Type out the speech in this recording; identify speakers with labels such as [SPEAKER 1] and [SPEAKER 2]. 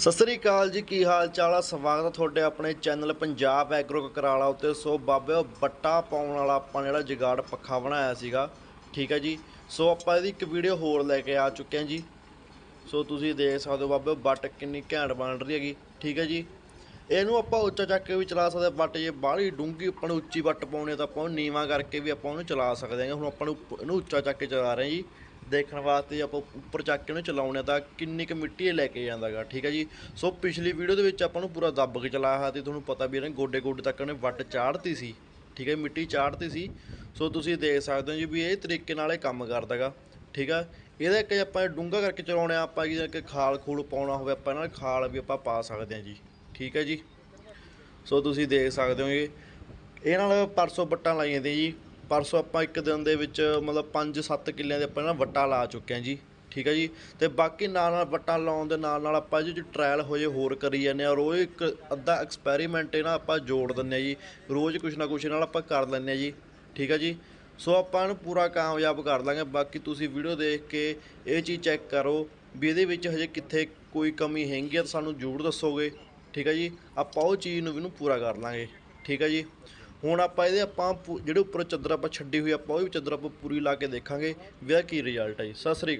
[SPEAKER 1] ਸਤਿ ਸ੍ਰੀ ਅਕਾਲ ਜੀ, ਕੀ ਹਾਲ ਚਾਲ ਆ? ਸਵਾਗਤ ਆ ਤੁਹਾਡੇ ਆਪਣੇ ਚੈਨਲ ਪੰਜਾਬ ਐਗਰੋ ਕਰਾਲਾ ਉੱਤੇ। ਸੋ ਬਾਬੇ, ਉਹ ਬੱਟਾ ਪਾਉਣ ਵਾਲਾ ਆਪਾਂ ਜਿਹੜਾ ਜਗਾੜ ਪੱਖਾ ਬਣਾਇਆ ਸੀਗਾ। ਠੀਕ ਹੈ ਜੀ? ਸੋ ਆਪਾਂ ਇਹਦੀ ਇੱਕ ਵੀਡੀਓ ਹੋਰ ਲੈ ਕੇ ਆ ਚੁੱਕੇ ਹਾਂ ਜੀ। ਸੋ ਤੁਸੀਂ ਦੇਖ ਸਕਦੇ ਹੋ ਬਾਬੇ, ਉਹ ਬੱਟ ਕਿੰਨੀ ਘੈਂਟ ਬਣ ਰਹੀ ਹੈਗੀ। ਠੀਕ ਹੈ ਜੀ? ਇਹਨੂੰ ਆਪਾਂ ਉੱਚਾ ਚੱਕ ਕੇ ਵੀ ਚਲਾ ਸਕਦੇ ਹਾਂ, ਬੱਟ ਜੇ ਬਾਹਲੀ ਡੂੰਗੀ ਆਪਾਂ ਨੂੰ ਉੱਚੀ ਵੱਟ ਪਾਉਣੀ ਆ ਤਾਂ ਆਪਾਂ ਉਹਨੂੰ ਨੀਵਾਂ ਕਰਕੇ ਵੀ ਆਪਾਂ ਉਹਨੂੰ ਚਲਾ ਸਕਦੇ ਹਾਂ। ਹੁਣ ਆਪਾਂ ਨੂੰ ਉੱਪ- ਇਹਨੂੰ ਉੱਚਾ ਚੱਕ ਕੇ ਚਲਾ ਰਹੇ ਹਾਂ ਜੀ। ਦੇਖਣ ਵਾਸਤੇ ਆਪਾਂ ਉੱਪਰ ਚੱਕ ਕੇ ਉਹਨੂੰ ਚਲਾਉਣੇ ਆ ਤਾਂ ਕਿੰਨੀ ਕੁ ਮਿੱਟੀ ਇਹ ਲੈ ਕੇ ਜਾਂਦਾਗਾ ਠੀਕ ਹੈ ਜੀ। ਸੋ ਪਿਛਲੀ ਵੀਡੀਓ ਦੇ ਵਿੱਚ ਆਪਾਂ ਨੂੰ ਪੂਰਾ ਦੱਬ ਕੇ ਚਲਾਇਆ ਹੋਇਆ ਤੇ ਤੁਹਾਨੂੰ ਪਤਾ ਵੀ ਇਹਨੇ ਗੋਡੇ ਗੋਡੇ ਤੱਕ ਉਹਨੇ ਵੱਟ ਚਾੜਤੀ ਸੀ ਠੀਕ ਹੈ ਮਿੱਟੀ ਚਾੜਤੀ ਸੀ। ਸੋ ਤੁਸੀਂ ਦੇਖ ਸਕਦੇ ਹੋ ਜੀ ਵੀ ਇਹ ਤਰੀਕੇ ਨਾਲ ਇਹ ਕੰਮ ਕਰਦਾਗਾ ਠੀਕ ਆ। ਇਹਦਾ ਇੱਕ ਆਪਾਂ ਡੂੰਗਾ ਕਰਕੇ ਚਲਾਉਣੇ ਆ ਆਪਾਂ ਜਿਵੇਂ ਕਿ ਖਾਲ ਖੂਲ ਪਾਉਣਾ ਹੋਵੇ ਆਪਾਂ ਨਾਲ ਖਾਲ ਵੀ ਆਪਾਂ ਪਾ ਸਕਦੇ ਹਾਂ ਜੀ। ਠੀਕ ਹੈ ਜੀ। ਸੋ ਤੁਸੀਂ ਦੇਖ ਸਕਦੇ ਹੋ ਇਹ ਨਾਲ ਪਰਸੋਂ ਵੱਟਾਂ ਲਾਈਆਂ ਤੇ ਜੀ। ਪਰਸੋਂ ਆਪਾਂ ਇੱਕ ਦਿਨ ਦੇ ਵਿੱਚ ਮਤਲਬ 5-7 ਕਿੱਲਿਆਂ ਦੇ ਆਪਾਂ ਨਾ ਵੱਟਾਂ ਲਾ ਚੁੱਕੇ ਹਾਂ ਜੀ। ਠੀਕ ਹੈ ਜੀ। ਤੇ ਬਾਕੀ ਨਾਲ ਨਾਲ ਵੱਟਾਂ ਲਾਉਣ ਦੇ ਨਾਲ ਨਾਲ ਆਪਾਂ ਜੀ ਟ੍ਰਾਇਲ ਹੋ ਹੋਰ ਕਰੀ ਜਾਂਦੇ ਆ ਰੋਜ਼ ਇੱਕ ਅੱਧਾ ਐਕਸਪੈਰੀਮੈਂਟ ਇਹ ਨਾ ਆਪਾਂ ਜੋੜ ਦਿੰਨੇ ਆ ਜੀ। ਰੋਜ਼ ਕੁਛ ਨਾ ਕੁਛ ਨਾਲ ਆਪਾਂ ਕਰ ਲੈਂਦੇ ਆ ਜੀ। ਠੀਕ ਹੈ ਜੀ। ਸੋ ਆਪਾਂ ਇਹਨੂੰ ਪੂਰਾ ਕਾਮਯਾਬ ਕਰ ਲਾਂਗੇ। ਬਾਕੀ ਤੁਸੀਂ ਵੀਡੀਓ ਦੇਖ ਕੇ ਇਹ ਚੀਜ਼ ਚੈੱਕ ਕਰੋ ਵੀ ਇਹਦੇ ਵਿੱਚ ਹਜੇ ਕਿੱਥੇ ਕੋਈ ਕਮੀ ਹੈਗੀ ਆ ਤਾਂ ਸਾਨੂੰ ਜ਼ਰੂਰ ਦੱਸੋਗੇ। ਠੀਕ ਹੈ ਜੀ? ਆਪਾਂ ਉਹ ਚੀਜ਼ ਨੂੰ ਵੀ ਨੂੰ ਪੂਰਾ ਕਰ ਲਾਂਗੇ। ਠੀਕ ਹੈ ਜੀ? ਹੁਣ ਆਪਾਂ ਇਹਦੇ ਆਪਾਂ ਪੂ- ਜਿਹੜੇ ਉੱਪਰ ਚਾਦਰ ਆਪਾਂ ਛੱਡੀ ਹੋਈ ਆਪਾਂ ਉਹ ਵੀ ਚਾਦਰ ਆਪਾਂ ਪੂਰੀ ਲਾ ਕੇ ਦੇਖਾਂਗੇ। ਵੀ ਇਹਦਾ ਕੀ ਰਿਜ਼ਲਟ ਹੈ ਜੀ? ਸਤਿ ਸ੍ਰੀ ਅਕਾਲ।